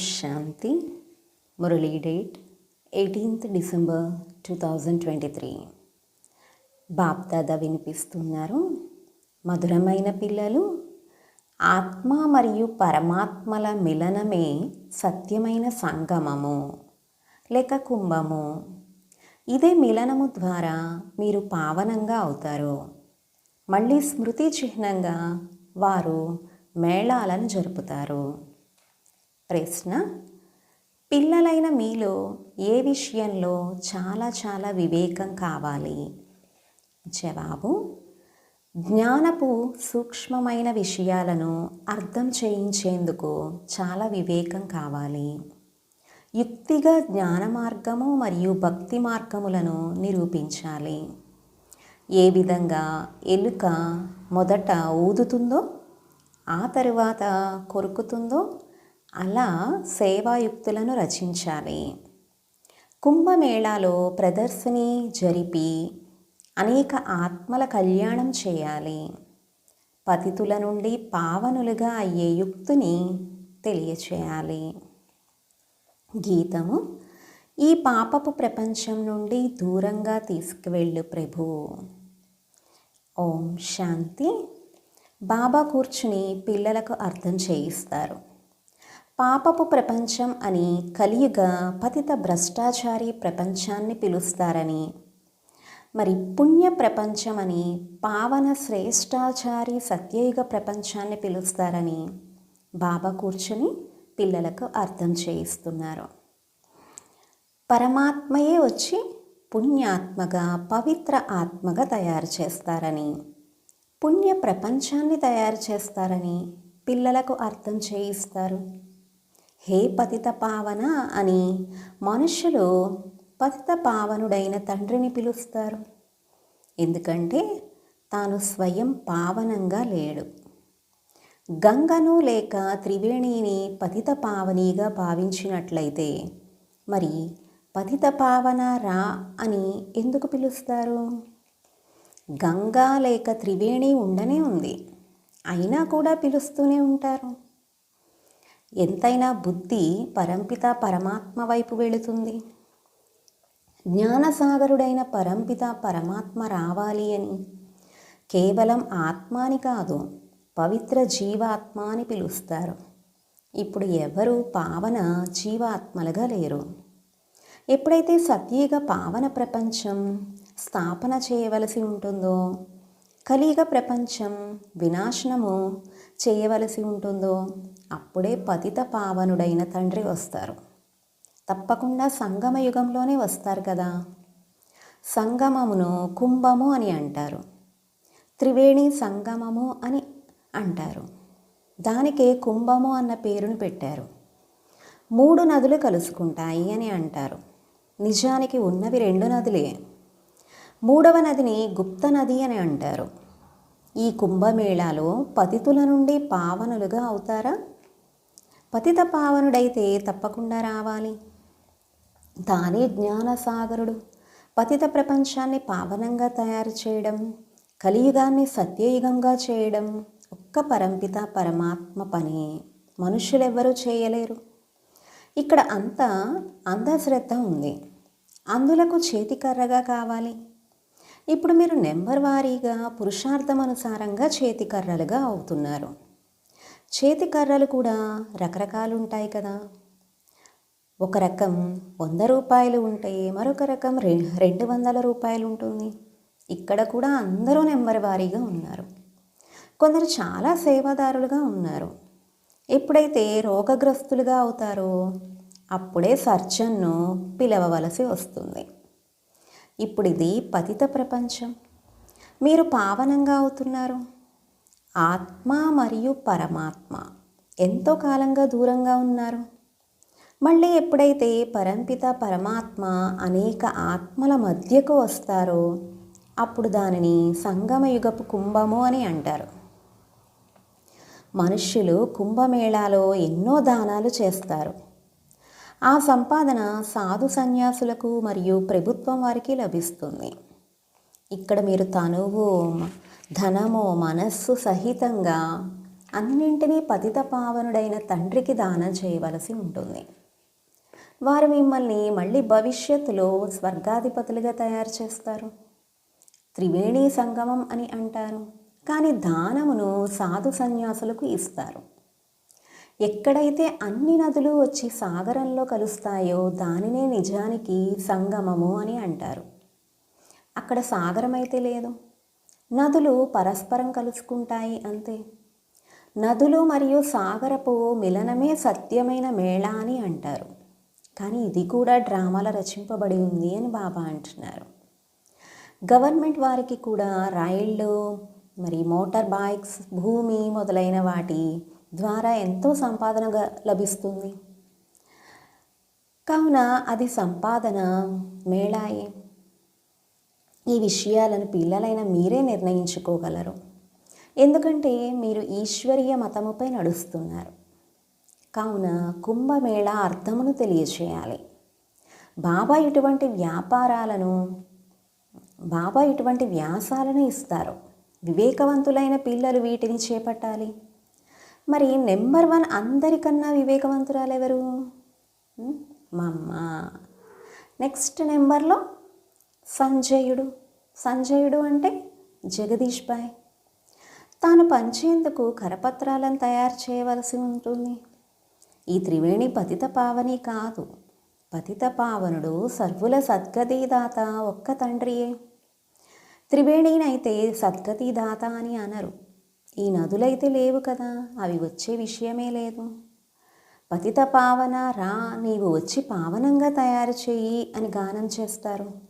శాంతి Murali date eighteenth December two thousand twenty three Bapdada వినిపిస్తున్నారు. మధురమైన పిల్లలు ఆత్మ మరియు పరమాత్మల మిలనమే సత్యమైన సంగమము లేక కుంభము. ఇదే మిలనము ద్వారా మీరు పావనంగా అవుతారు. మళ్ళీ స్మృతి చిహ్నంగా వారు మేళాలను జరుపుతారు. ప్రశ్న. పిల్లలైన మీలో ఏ విషయంలో చాలా చాలా వివేకం కావాలి? జవాబు జ్ఞానపు సూక్ష్మమైన విషయాలను అర్థం చేయించేందుకు చాలా వివేకం కావాలి. యుక్తిగా జ్ఞాన మార్గము మరియు భక్తి మార్గములను నిరూపించాలి. ఏ విధంగా ఎలుక మొదట ఊదుతుందో ఆ తరువాత కొరుకుతుందో అలా సేవాయుక్తులను రచించాలి. కుంభమేళాలో ప్రదర్శని జరిపి అనేక ఆత్మల కళ్యాణం చేయాలి. పతితుల నుండి పావనులుగా అయ్యే యుక్తిని తెలియచేయాలి. గీతము ఈ పాపపు ప్రపంచం నుండి దూరంగా తీసుకువెళ్ళు ప్రభు. ఓం శాంతి. బాబా కూర్చుని పిల్లలకు అర్థం చేయిస్తారు. పాపపు ప్రపంచం అని కలియుగ పతిత భ్రష్టాచారి ప్రపంచాన్ని పిలుస్తారని. మరి పుణ్య ప్రపంచం అని పావన శ్రేష్టాచారి సత్యయుగ ప్రపంచాన్ని పిలుస్తారని బాబా కూర్చుని పిల్లలకు అర్థం చేయిస్తున్నారు. పరమాత్మయే వచ్చి పుణ్యాత్మగా పవిత్ర ఆత్మగా తయారు చేస్తారని పుణ్య ప్రపంచాన్ని తయారు చేస్తారని పిల్లలకు అర్థం చేయిస్తారు. హే పతిత పావన అని మనుషులు పతిత పావనుడైన తండ్రిని పిలుస్తారు. ఎందుకంటే తాను స్వయం పావనంగా లేడు. గంగను లేక త్రివేణిని పతిత పావనిగా భావించినట్లయితే మరి పతిత పావన రా అని ఎందుకు పిలుస్తారు? గంగా లేక త్రివేణి ఉండనే ఉంది. అయినా కూడా పిలుస్తూనే ఉంటారు. ఎంతైనా బుద్ధి పరంపిత పరమాత్మ వైపు వెళుతుంది. జ్ఞానసాగరుడైన పరంపిత పరమాత్మ రావాలి అని. కేవలం ఆత్మాని కాదు పవిత్ర జీవాత్మ అని పిలుస్తారు. ఇప్పుడు ఎవరు పావన జీవాత్మలుగా లేరు? ఎప్పుడైతే సత్యయుగ పావన ప్రపంచం స్థాపన చేయవలసి ఉంటుందో కలియుగ ప్రపంచం వినాశనము చేయవలసి ఉంటుందో అప్పుడే పతిత పావనుడైన తండ్రి వస్తారు. తప్పకుండా సంగమ యుగంలోనే వస్తారు కదా? సంగమమును కుంభము అని అంటారు. త్రివేణి సంగమము అని అంటారు. దానికే కుంభము అన్న పేరును పెట్టారు. మూడు నదులు కలుసుకుంటాయి అని అంటారు. నిజానికి ఉన్నవి రెండు నదులే. మూడవ నదిని గుప్త నది అని అంటారు. ఈ కుంభమేళాలో పతితుల నుండి పావనులుగా అవుతారా? పతిత పావనుడైతే తప్పకుండా రావాలి. తానే జ్ఞానసాగరుడు. పతిత ప్రపంచాన్ని పావనంగా తయారు చేయడం కలియుగాన్ని సత్యయుగంగా చేయడం ఒక్క పరంపిత పరమాత్మ పని. మనుషులెవ్వరూ చేయలేరు. ఇక్కడ అంతా అంధశ్రద్ధ ఉంది. అందులకు చేతికర్రగా కావాలి. ఇప్పుడు మీరు నెంబర్ వారీగా పురుషార్థం అనుసారంగా చేతికర్రలుగా అవుతున్నారు. చేతి కర్రలు కూడా రకరకాలు ఉంటాయి కదా. ఒక రకం వంద రూపాయలు ఉంటే మరొక రకం రె రెండు వందల రూపాయలు ఉంటుంది. ఇక్కడ కూడా అందరూ నెంబర్ వారీగా ఉన్నారు. కొందరు చాలా సేవాదారులుగా ఉన్నారు. ఎప్పుడైతే రోగగ్రస్తులుగా అవుతారో అప్పుడే సర్జన్ను పిలవవలసి వస్తుంది. ఇప్పుడు ఇది పతిత ప్రపంచం. మీరు పావనంగా అవుతున్నారు. ఆత్మ మరియు పరమాత్మ. ఎంతో కాలంగా దూరంగా ఉన్నారు. మళ్ళీ ఎప్పుడైతే పరంపిత పరమాత్మ అనేక ఆత్మల మధ్యకు వస్తారో అప్పుడు దానిని సంగమయుగపు కుంభము అని అంటారు. మనుష్యులు కుంభమేళాలో ఎన్నో దానాలు చేస్తారు. ఆ సంపాదన సాధు సన్యాసులకు మరియు ప్రభుత్వం వారికి లభిస్తుంది. ఇక్కడ మీరు తనువు ధనము మనస్సు సహితంగా అన్నింటినీ పతిత పావనుడైన తండ్రికి దానం చేయవలసి ఉంటుంది. వారు మిమ్మల్ని మళ్ళీ భవిష్యత్తులో స్వర్గాధిపతులుగా తయారు చేస్తారు. త్రివేణి సంగమం అని అంటారు. కానీ దానమును సాధు సన్యాసులకు ఇస్తారు. ఎక్కడైతే అన్ని నదులు వచ్చి సాగరంలో కలుస్తాయో దానినే నిజానికి సంగమము అని అంటారు. అక్కడ సాగరం అయితే లేదు. నదులు పరస్పరం కలుసుకుంటాయి అంతే. నదులు మరియు సాగరపు మిలనమే సత్యమైన మేళ అని అంటారు. కానీ ఇది కూడా డ్రామాల రచింపబడి ఉంది అని బాబా అంటున్నారు. గవర్నమెంట్ వారికి కూడా రైళ్ళు మరి మోటార్ బైక్స్ భూమి మొదలైన వాటి ద్వారా ఎంతో సంపాదన లభిస్తుంది. కావున అది సంపాదన మేళాయే. ఈ విషయాలను పిల్లలైన మీరే నిర్ణయించుకోగలరు. ఎందుకంటే మీరు ఈశ్వరీయ మతముపై నడుస్తున్నారు. కావున కుంభమేళ అర్థమును తెలియచేయాలి. బాబా ఇటువంటి వ్యాపారాలను బాబా ఇటువంటి వ్యాసాలను ఇస్తారు. వివేకవంతులైన పిల్లలు వీటిని చేపట్టాలి. మరి నెంబర్ వన్ అందరికన్నా వివేకవంతురాలు ఎవరు? మా అమ్మ. నెక్స్ట్ నెంబర్లో సంజయుడు. సంజయుడు అంటే జగదీష్ బాయ్. తాను పంచేందుకు కరపత్రాలను తయారు చేయవలసి ఉంటుంది. ఈ త్రివేణి పతిత పావని కాదు. పతిత పావనుడు సర్వుల సద్గతిదాత ఒక్క తండ్రియే. త్రివేణినైతే సద్గతిదాత అని అనరు. ఈ నదులైతే లేవు కదా అవి వచ్చే విషయమే లేదు. పతిత పావన రా నీవు వచ్చి పావనంగా తయారు చేయి అని గానం చేస్తారు.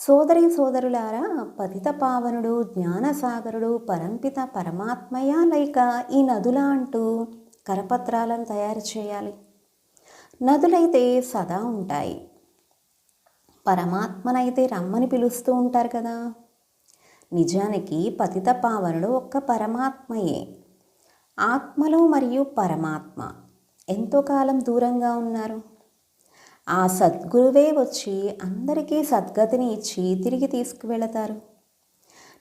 సోదరి సోదరులారా పతిత పావనుడు జ్ఞానసాగరుడు పరంపిత పరమాత్మయ లేక ఈ నదులా అంటూ కరపత్రాలను తయారు చేయాలి. నదులైతే సదా ఉంటాయి. పరమాత్మనైతే రమ్మని పిలుస్తూ ఉంటారు కదా. నిజానికి పతిత పావనుడు ఒక్క పరమాత్మయే. ఆత్మలు మరియు పరమాత్మ. ఎంతో కాలం దూరంగా ఉన్నారు. ఆ సద్గురువే వచ్చి అందరికీ సద్గతిని ఇచ్చి తిరిగి తీసుకువెళతారు.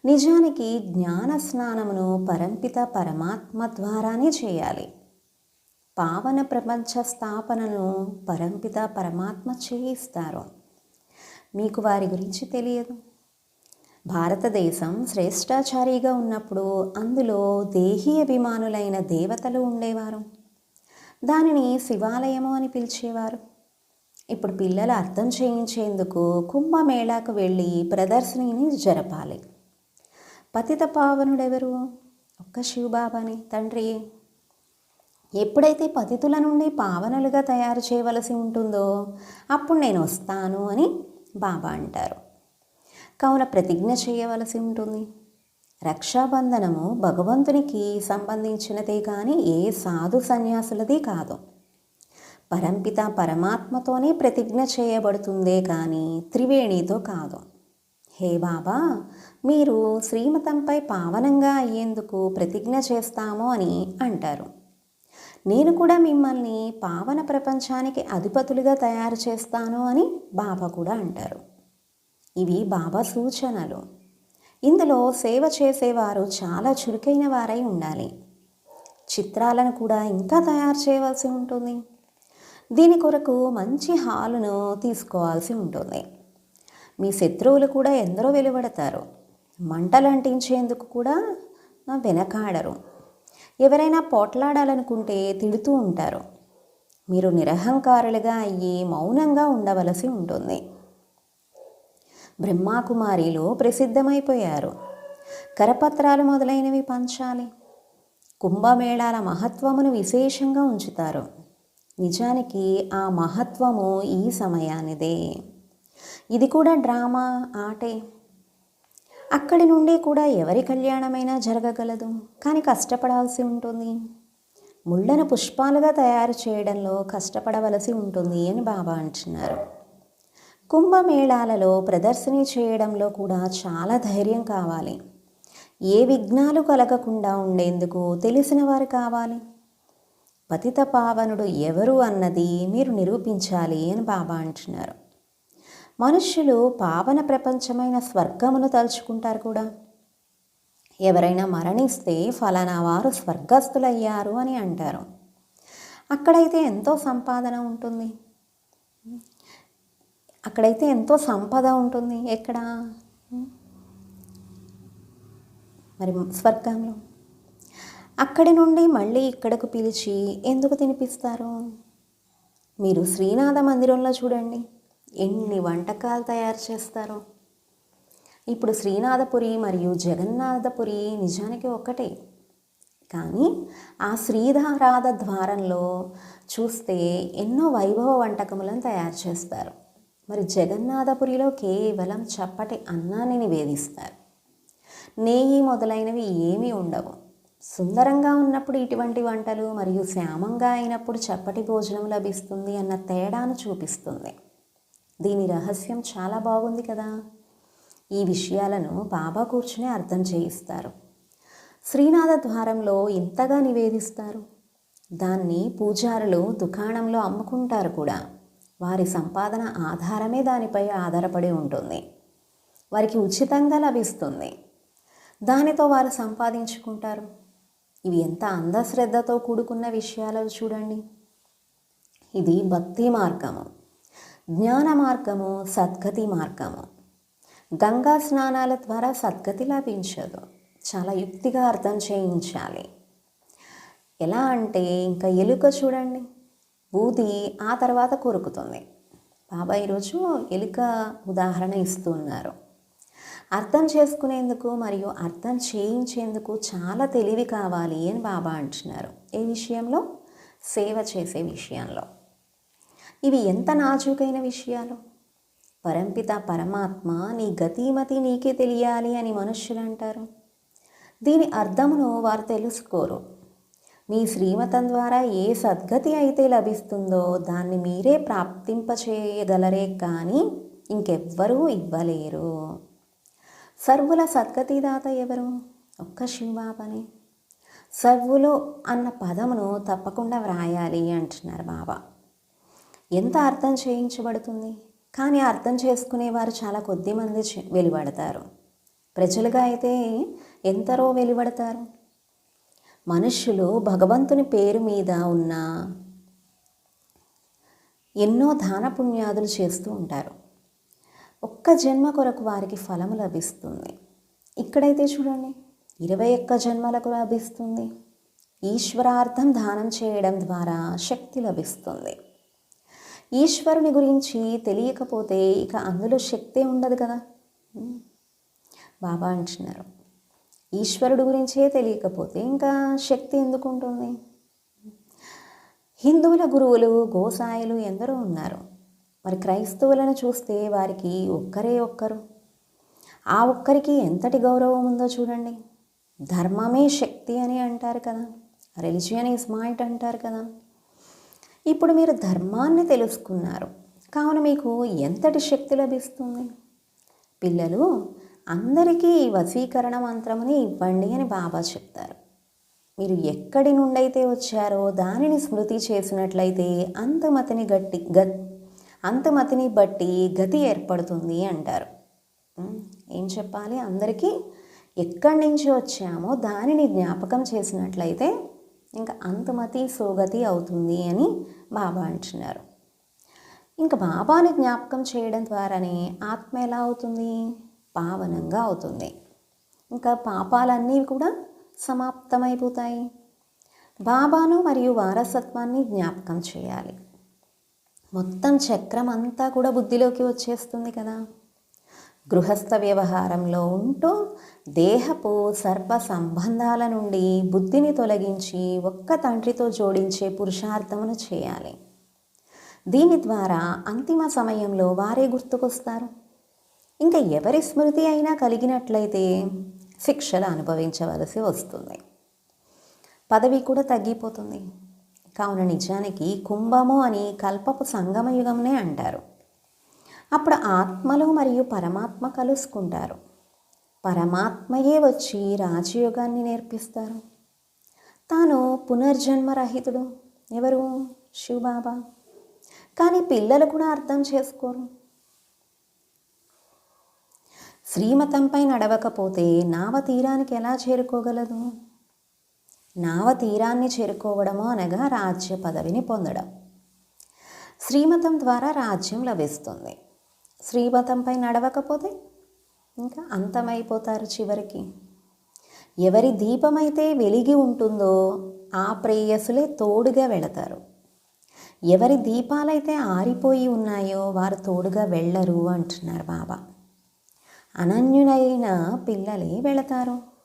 నిజానికి జ్ఞాన స్నానమును పరంపిత పరమాత్మ ద్వారానే చేయాలి. పావన ప్రపంచ స్థాపనను పరంపిత పరమాత్మ చేయిస్తారు. మీకు వారి గురించి తెలియదు. భారతదేశం శ్రేష్టాచారిగా ఉన్నప్పుడు అందులో దేహీ అభిమానులైన దేవతలు ఉండేవారు. దానిని శివాలయము అని పిలిచేవారు. ఇప్పుడు పిల్లలు అర్థం చేయించేందుకు కుంభమేళాకు వెళ్ళి ప్రదర్శనని జరపాలి. పతిత పావనుడెవరు? ఒక్క శివబాబాని. తండ్రి ఎప్పుడైతే పతితుల నుండి పావనలుగా తయారు చేయవలసి ఉంటుందో అప్పుడు నేను వస్తాను అని బాబా అంటారు. కావున ప్రతిజ్ఞ చేయవలసి ఉంటుంది. రక్షాబంధనము భగవంతునికి సంబంధించినదే కానీ ఏ సాధు సన్యాసులది కాదు. పరంపిత పరమాత్మతోనే ప్రతిజ్ఞ చేయబడుతుందే కానీ త్రివేణితో కాదు. హే బాబా మీరు శ్రీమతంపై పావనంగా అయ్యేందుకు ప్రతిజ్ఞ చేస్తాము అని అంటారు. నేను కూడా మిమ్మల్ని పావన ప్రపంచానికి అధిపతులుగా తయారు చేస్తాను అని బాబా కూడా అంటారు. ఇవి బాబా సూచనలు. ఇందులో సేవ చేసేవారు చాలా చురుకైన వారై ఉండాలి. చిత్రాలను కూడా ఇంకా తయారు చేయవలసి ఉంటుంది. దీని కొరకు మంచి హాలును తీసుకోవాల్సి ఉంటుంది. మీ శత్రువులు కూడా ఎందరో వెలువడతారు. మంటలు అంటించేందుకు కూడా వెనకాడరు. ఎవరైనా పోట్లాడాలనుకుంటే తిడుతూ ఉంటారు. మీరు నిరహంకారులుగా అయ్యి మౌనంగా ఉండవలసి ఉంటుంది. బ్రహ్మాకుమారిలో ప్రసిద్ధమైపోయారు. కరపత్రాలు మొదలైనవి పంచాలి. కుంభమేళాల మహత్వమును విశేషంగా ఉంచుతారు. నిజానికి ఆ మహత్వము ఈ సమయానిదే. ఇది కూడా డ్రామా ఆటే. అక్కడి నుండి కూడా ఎవరి కళ్యాణమైనా జరగగలదు. కానీ కష్టపడాల్సి ఉంటుంది. ముళ్ళను పుష్పాలుగా తయారు చేయడంలో కష్టపడవలసి ఉంటుంది అని బాబా అంటున్నారు. కుంభమేళాలలో ప్రదర్శన చేయడంలో కూడా చాలా ధైర్యం కావాలి. ఏ విఘ్నాలు కలగకుండా ఉండేందుకు తెలిసిన వారు కావాలి. పతిత పావనుడు ఎవరు అన్నది మీరు నిరూపించాలి అని బాబా అంటున్నారు. మనుష్యులు పావన ప్రపంచమైన స్వర్గమును తలుచుకుంటారు కూడా. ఎవరైనా మరణిస్తే ఫలానా వారు స్వర్గస్థులయ్యారు అని అంటారు. అక్కడైతే ఎంతో సంపాదన ఉంటుంది. అక్కడైతే ఎంతో సంపద ఉంటుంది. ఎక్కడ? మరి స్వర్గంలో? అక్కడి నుండి మళ్ళీ ఇక్కడకు పిలిచి ఎందుకు తినిపిస్తారు? మీరు శ్రీనాథ మందిరంలో చూడండి. ఎన్ని వంటకాలు తయారు చేస్తారో? ఇప్పుడు శ్రీనాథపురి మరియు జగన్నాథపురి నిజానికి ఒకటే. కానీ ఆ శ్రీధారాధ ద్వారంలో చూస్తే ఎన్నో వైభవ వంటకములను తయారు చేస్తారు. మరి జగన్నాథపురిలో కేవలం చప్పటి అన్నాన్ని నివేదిస్తారు. నెయ్యి మొదలైనవి ఏమీ ఉండవు. సుందరంగా ఉన్నప్పుడు ఇటువంటి వంటలు మరియు శ్యామంగా అయినప్పుడు చప్పటి భోజనం లభిస్తుంది అన్న తేడాను చూపిస్తుంది. దీని రహస్యం చాలా బాగుంది కదా. ఈ విషయాలను బాబా కూర్చుని అర్థం చేయిస్తారు. శ్రీనాథ ద్వారంలో ఇంతగా నివేదిస్తారు. దాన్ని పూజారులు దుకాణంలో అమ్ముకుంటారు కూడా. వారి సంపాదన ఆధారమే దానిపై ఆధారపడి ఉంటుంది. వారికి ఉచితంగా లభిస్తుంది. దానితో వారు సంపాదించుకుంటారు. ఇవి ఎంత అంధశ్రద్ధతో కూడుకున్న విషయాలు చూడండి. ఇది భక్తి మార్గము జ్ఞాన మార్గము సద్గతి మార్గము. గంగా స్నానాల ద్వారా సద్గతి లభించదు. చాలా యుక్తిగా అర్థం చేయించాలి. ఎలా అంటే ఇంకా ఎలుక చూడండి. బూది ఆ తర్వాత కొరుకుతుంది. బాబా ఈరోజు ఎలుక ఉదాహరణ ఇస్తూ ఉన్నారు. అర్థం చేసుకునేందుకు మరియు అర్థం చేయించేందుకు చాలా తెలివి కావాలి అని బాబా అంటున్నారు. ఏ విషయంలో? సేవ చేసే విషయంలో. ఇవి ఎంత నాజుకైన విషయాలు? పరంపిత పరమాత్మ నీ గతిమతి నీకే తెలియాలి అని మనుష్యులు అంటారు. దీని అర్థమును వారు తెలుసుకోరు. మీ శ్రీమతం ద్వారా ఏ సద్గతి అయితే లభిస్తుందో దాన్ని మీరే ప్రాప్తింపచేయగలరే కానీ ఇంకెవ్వరూ ఇవ్వలేరు. సర్వుల సద్గతిదాత ఎవరు? ఒక్క శివబాబాని. సర్వులు అన్న పదమును తప్పకుండా వ్రాయాలి అంటున్నారు బాబా. ఎంత అర్థం చేయించబడుతుంది? కానీ అర్థం చేసుకునేవారు చాలా కొద్ది మంది వెలువడతారు. ప్రజలుగా అయితే ఎంతరో వెలువడతారు. మనుష్యులు భగవంతుని పేరు మీద ఉన్న ఎన్నో దాన పుణ్యాదులు చేస్తూ ఉంటారు. ఒక్క జన్మ కొరకు వారికి ఫలము లభిస్తుంది. ఇక్కడైతే చూడండి ఇరవై ఒక్క జన్మలకు లభిస్తుంది. ఈశ్వరార్థం దానం చేయడం ద్వారా శక్తి లభిస్తుంది. ఈశ్వరుని గురించి తెలియకపోతే ఇక అందులో శక్తే ఉండదు కదా. బాబా అంటున్నారు. ఈశ్వరుడు గురించే తెలియకపోతే ఇంకా శక్తి ఎందుకు ఉంటుంది హిందువుల గురువులు గోసాయిలు ఎందరో ఉన్నారు. మరి క్రైస్తవులను చూస్తే వారికి ఒక్కరే ఒక్కరు. ఆ ఒక్కరికి ఎంతటి గౌరవం ఉందో చూడండి. ధర్మమే శక్తి అని అంటారు కదా. రిలిజియన్ ఈజ్ మైట్ అంటారు కదా. ఇప్పుడు మీరు ధర్మాన్ని తెలుసుకున్నారు. కావున మీకు ఎంతటి శక్తి లభిస్తుంది? పిల్లలు అందరికీ ఈ వశీకరణ మంత్రముని ఇవ్వండి అని బాబా చెప్తారు. మీరు ఎక్కడి నుండైతే వచ్చారో దానిని స్మృతి చేసినట్లయితే అంతమతిని గట్టి గ అంతమతిని బట్టి గతి ఏర్పడుతుంది అంటారు. ఏం చెప్పాలి? అందరికీ ఎక్కడి నుంచి వచ్చామో దానిని జ్ఞాపకం చేసినట్లయితే ఇంకా అంతమతి సోగతి అవుతుంది అని బాబా అంటున్నారు. ఇంకా బాబాని జ్ఞాపకం చేయడం ద్వారానే ఆత్మ ఎలా అవుతుంది? పావనంగా అవుతుంది. ఇంకా పాపాలన్నీ కూడా సమాప్తమైపోతాయి. బాబాను మరియు వారసత్వాన్ని జ్ఞాపకం చేయాలి. మొత్తం చక్రం అంతా కూడా బుద్ధిలోకి వచ్చేస్తుంది కదా. గృహస్థ వ్యవహారంలో ఉంటూ దేహపు సర్వ సంబంధాల నుండి బుద్ధిని తొలగించి ఒక్క తండ్రితో జోడించే పురుషార్థమును చేయాలి. దీని ద్వారా అంతిమ సమయంలో వారే గుర్తుకొస్తారు. ఇంకా ఎవరి స్మృతి అయినా కలిగినట్లయితే శిక్షలు అనుభవించవలసి వస్తుంది. పదవి కూడా తగ్గిపోతుంది. కావున నిజానికి కుంభము అని కల్పపు సంగమ యుగంనే అంటారు. అప్పుడు ఆత్మలు మరియు పరమాత్మ కలుసుకుంటారు. పరమాత్మయే వచ్చి రాజయోగాన్ని నేర్పిస్తారు. తాను పునర్జన్మరహితుడు ఎవరు? శివబాబా. కానీ పిల్లలు కూడా అర్థం చేసుకోరు. శ్రీమతంపై నడవకపోతే నావ తీరానికి ఎలా చేరుకోగలదు? నావ తీరాన్ని చేరుకోవడము అనగా రాజ్య పదవిని పొందడం. శ్రీమతం ద్వారా రాజ్యం లభిస్తుంది. శ్రీమతంపై నడవకపోతే ఇంకా అంతమైపోతారు చివరికి. ఎవరి దీపమైతే వెలిగి ఉంటుందో ఆ ప్రేయసులే తోడుగా వెళతారు. ఎవరి దీపాలైతే ఆరిపోయి ఉన్నాయో వారు తోడుగా వెళ్ళరు అంటున్నారు బాబా. అనన్యులైన పిల్లలే వెళతారు.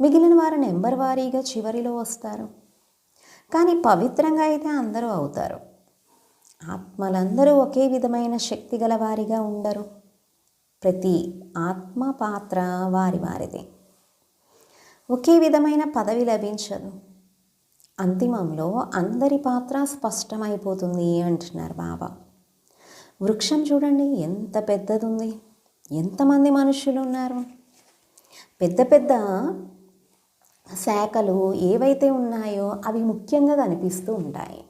మిగిలిన వారు నెంబర్ వారీగా చివరిలో వస్తారు. కానీ పవిత్రంగా అయితే అందరూ అవుతారు. ఆత్మలందరూ ఒకే విధమైన శక్తి గల వారిగా ఉండరు. ప్రతి ఆత్మ పాత్ర వారి వారిదే. ఒకే విధమైన పదవి లభించదు. అంతిమంలో అందరి పాత్ర స్పష్టమైపోతుంది అంటున్నారు బాబా. వృక్షం చూడండి ఎంత పెద్దది ఉంది ఎంతమంది మనుషులు ఉన్నారు పెద్ద పెద్ద శాఖలు ఏవైతే ఉన్నాయో అవి ముఖ్యంగా కనిపిస్తూ ఉంటాయి.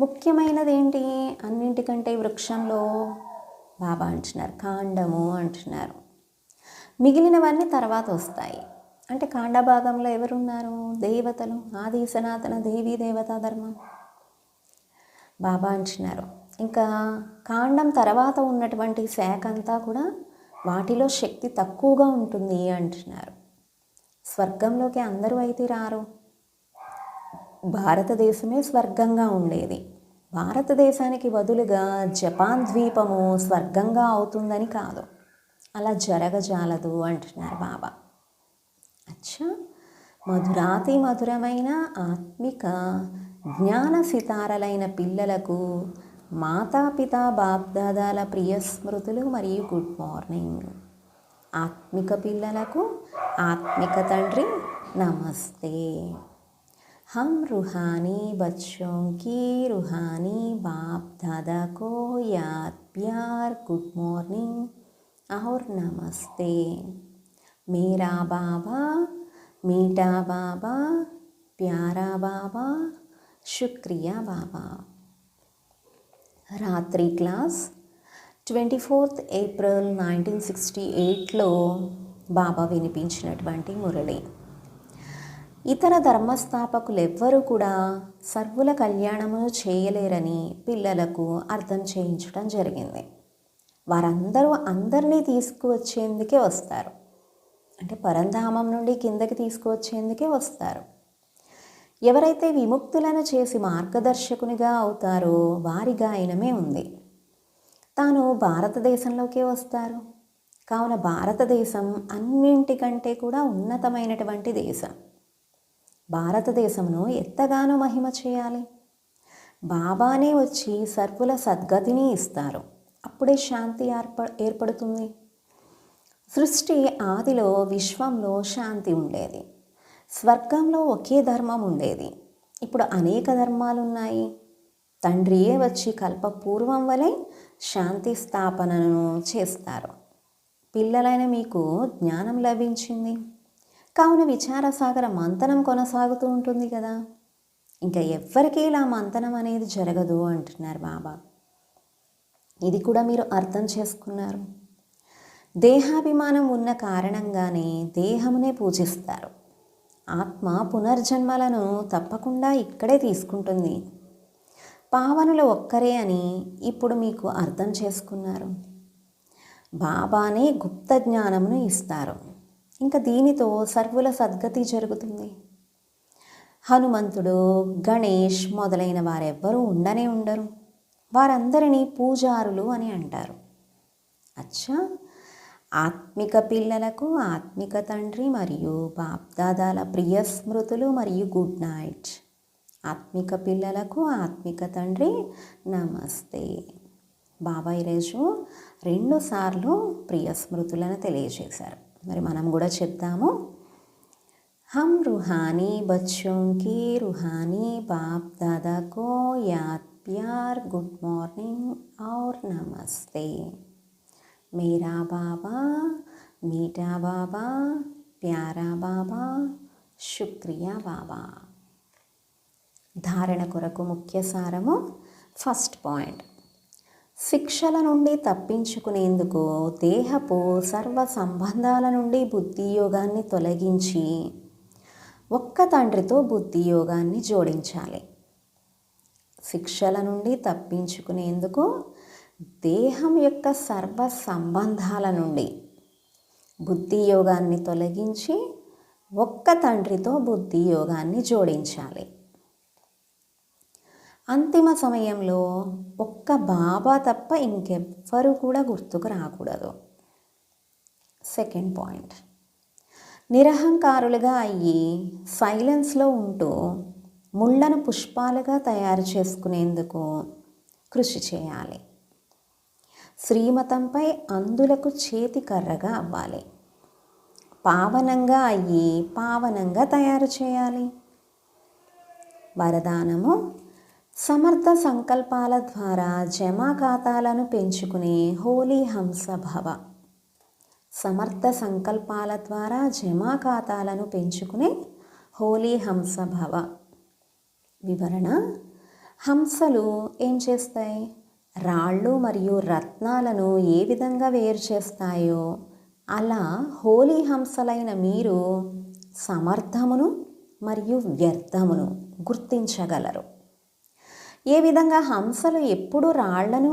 ముఖ్యమైనది ఏంటి అన్నింటికంటే వృక్షంలో బాబా అంటున్నారు కాండము అంటున్నారు. మిగిలినవన్నీ తర్వాత వస్తాయి. అంటే కాండ భాగంలో ఎవరున్నారు? దేవతలు ఆది సనాతన దేవీ దేవతా ధర్మం. బాబా అంటున్నారు. ఇంకా కాండం తర్వాత ఉన్నటువంటి శాఖ అంతా కూడా వాటిలో శక్తి తక్కువగా ఉంటుంది అంటున్నారు. స్వర్గంలోకి అందరూ అయితే రారు. భారతదేశమే స్వర్గంగా ఉండేది. భారతదేశానికి బదులుగా జపాన్ ద్వీపము స్వర్గంగా అవుతుందని కాదు. అలా జరగజాలదు అంటున్నారు బాబా. అచ్చా! మధురాతి మధురమైన ఆత్మిక జ్ఞాన సితారలైన పిల్లలకు మాతాపిత బాప్దాదాల ప్రియ స్మృతులు మరియు గుడ్ మార్నింగ్. ఆత్మిక పిల్లలకు ఆత్మిక తండ్రి నమస్తే हम रूहानी बच्चों की रूहानी बाप दादा को याद प्यार गुड मॉर्निंग और नमस्ते मेरा बाबा मीठा बाबा प्यारा बाबा शुक्रिया बाबा రాత్రి class twenty fourth April nineteen sixty ఎయిట్లో బాబా వినిపించినటువంటి మురళి. ఇతర ధర్మస్థాపకులు ఎవ్వరూ కూడా సర్వుల కళ్యాణము చేయలేరని పిల్లలకు అర్థం చేయించడం జరిగింది. వారందరూ అందరినీ తీసుకువచ్చేందుకే వస్తారు. అంటే పరంధామం నుండి కిందకి తీసుకువచ్చేందుకే వస్తారు. ఎవరైతే విముక్తులను చేసి మార్గదర్శకునిగా అవుతారో వారి గాయనమే ఉంది. తాను భారతదేశంలోకే వస్తారు. కావున భారతదేశం అన్నింటికంటే కూడా ఉన్నతమైనటువంటి దేశం. భారతదేశమును ఎంతగానో మహిమ చేయాలి. బాబానే వచ్చి సర్వుల సద్గతిని ఇస్తారు. అప్పుడే శాంతి ఏర్ప ఏర్పడుతుంది. సృష్టి ఆదిలో విశ్వంలో శాంతి ఉండేది. స్వర్గంలో ఒకే ధర్మం ఉండేది. ఇప్పుడు అనేక ధర్మాలు ఉన్నాయి తండ్రియే వచ్చి కల్పపూర్వం వలె శాంతి స్థాపనను చేస్తారు. పిల్లలైన మీకు జ్ఞానం లభించింది. కావున విచారసాగర మంతనం కొనసాగుతూ ఉంటుంది కదా. ఇంకా ఎవ్వరికీ ఇలా మంతనం అనేది జరగదు అంటున్నారు బాబా. ఇది కూడా మీరు అర్థం చేసుకున్నారు. దేహాభిమానం ఉన్న కారణంగానే దేహమునే పూజిస్తారు. ఆత్మ పునర్జన్మలను తప్పకుండా ఇక్కడే తీసుకుంటుంది. పావనులు ఒక్కరే అని ఇప్పుడు మీకు అర్థం చేసుకున్నారు. బాబానే గుప్త జ్ఞానమును ఇస్తారు. ఇంకా దీనితో సర్వుల సద్గతి జరుగుతుంది. హనుమంతుడు గణేష్ మొదలైన వారెవ్వరూ ఉండనే ఉండరు. వారందరినీ పూజారులు అని అంటారు. అచ్చా! ఆత్మిక పిల్లలకు ఆత్మిక తండ్రి మరియు బాప్దాదాల ప్రియ స్మృతులు మరియు గుడ్ నైట్. ఆత్మిక పిల్లలకు ఆత్మిక తండ్రి నమస్తే బాబా ఈరోజు రెండు సార్లు ప్రియ స్మృతులను తెలియజేశారు మరి మనం కూడా చెప్తాము हम रूहानी बच्चों की रूहानी बाप दादा को याद प्यार गुड मॉर्निंग और नमस्ते मेरा बाबा मीठा बाबा प्यारा బాబా శుక్రియా బాబా ధారణ కొరకు ముఖ్య సారము ఫస్ట్ పాయింట్ శిక్షల నుండి తప్పించుకునేందుకు దేహపు సర్వ సంబంధాల నుండి బుద్ధి యోగాన్ని తొలగించి ఒక్క తండ్రితో బుద్ధి యోగాన్ని జోడించాలి. శిక్షల నుండి తప్పించుకునేందుకు దేహం యొక్క సర్వ సంబంధాల నుండి బుద్ధి యోగాన్ని తొలగించి ఒక్క తండ్రితో బుద్ధి యోగాన్ని జోడించాలి. అంతిమ సమయంలో ఒక్క బాబా తప్ప ఇంకెవ్వరూ కూడా గుర్తుకు రాకూడదు. Second point. నిరహంకారులుగా అయ్యి సైలెన్స్లో ఉంటూ ముళ్ళను పుష్పాలుగా తయారు చేసుకునేందుకు కృషి చేయాలి. శ్రీమతంపై అందులకు చేతి కర్రగా అవ్వాలి. పావనంగా అయ్యి పావనంగా తయారు చేయాలి. వరదానము సమర్థ సంకల్పాల ద్వారా జమా ఖాతాలను పెంచుకునే హోలీ హంస భవ సమర్థ సంకల్పాల ద్వారా జమా ఖాతాలను పెంచుకునే హోలీ హంస భవ వివరణ హంసలు ఏం చేస్తాయి? రాళ్ళు మరియు రత్నాలను ఏ విధంగా వేరు చేస్తాయో అలా హోలీ హంసలైన మీరు సమర్థమును మరియు వ్యర్థమును గుర్తించగలరు. ఏ విధంగా హంసలు ఎప్పుడు రాళ్ళను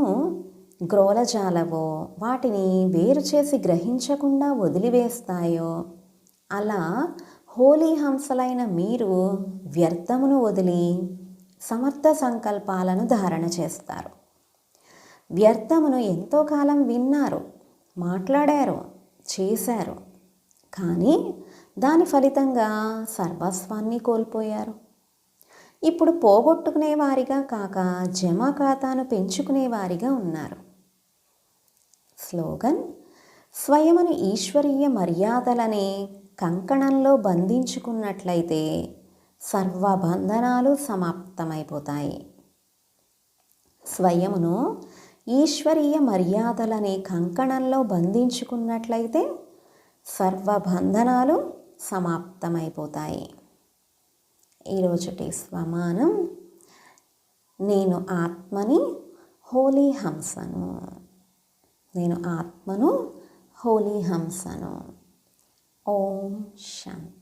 గ్రోలజాలవో వాటిని వేరు చేసి గ్రహించకుండా వదిలివేస్తాయో అలా హోలీ హంసలైన మీరు వ్యర్థమును వదిలి సమర్థ సంకల్పాలను ధారణ చేస్తారు. వ్యర్థమును ఎంతో కాలం విన్నారు మాట్లాడారు చేశారు కానీ దాని ఫలితంగా సర్వస్వాన్ని కోల్పోయారు. ఇప్పుడు పోగొట్టుకునే వారిగా కాక జమా ఖాతాను పెంచుకునే వారిగా ఉన్నారు. స్లోగన్ స్వయమును ఈశ్వరీయ మర్యాదలనే కంకణంలో బంధించుకున్నట్లయితే సర్వబంధనాలు సమాప్తమైపోతాయి. స్వయమును ఈశ్వరీయ మర్యాదలనే కంకణంలో బంధించుకున్నట్లయితే సర్వబంధనాలు సమాప్తమైపోతాయి. ఈరోజుటి స్వమానం నేను ఆత్మని హోలీ హంసను. నేను ఆత్మను హోలీ హంసను. ఓం శాంతి.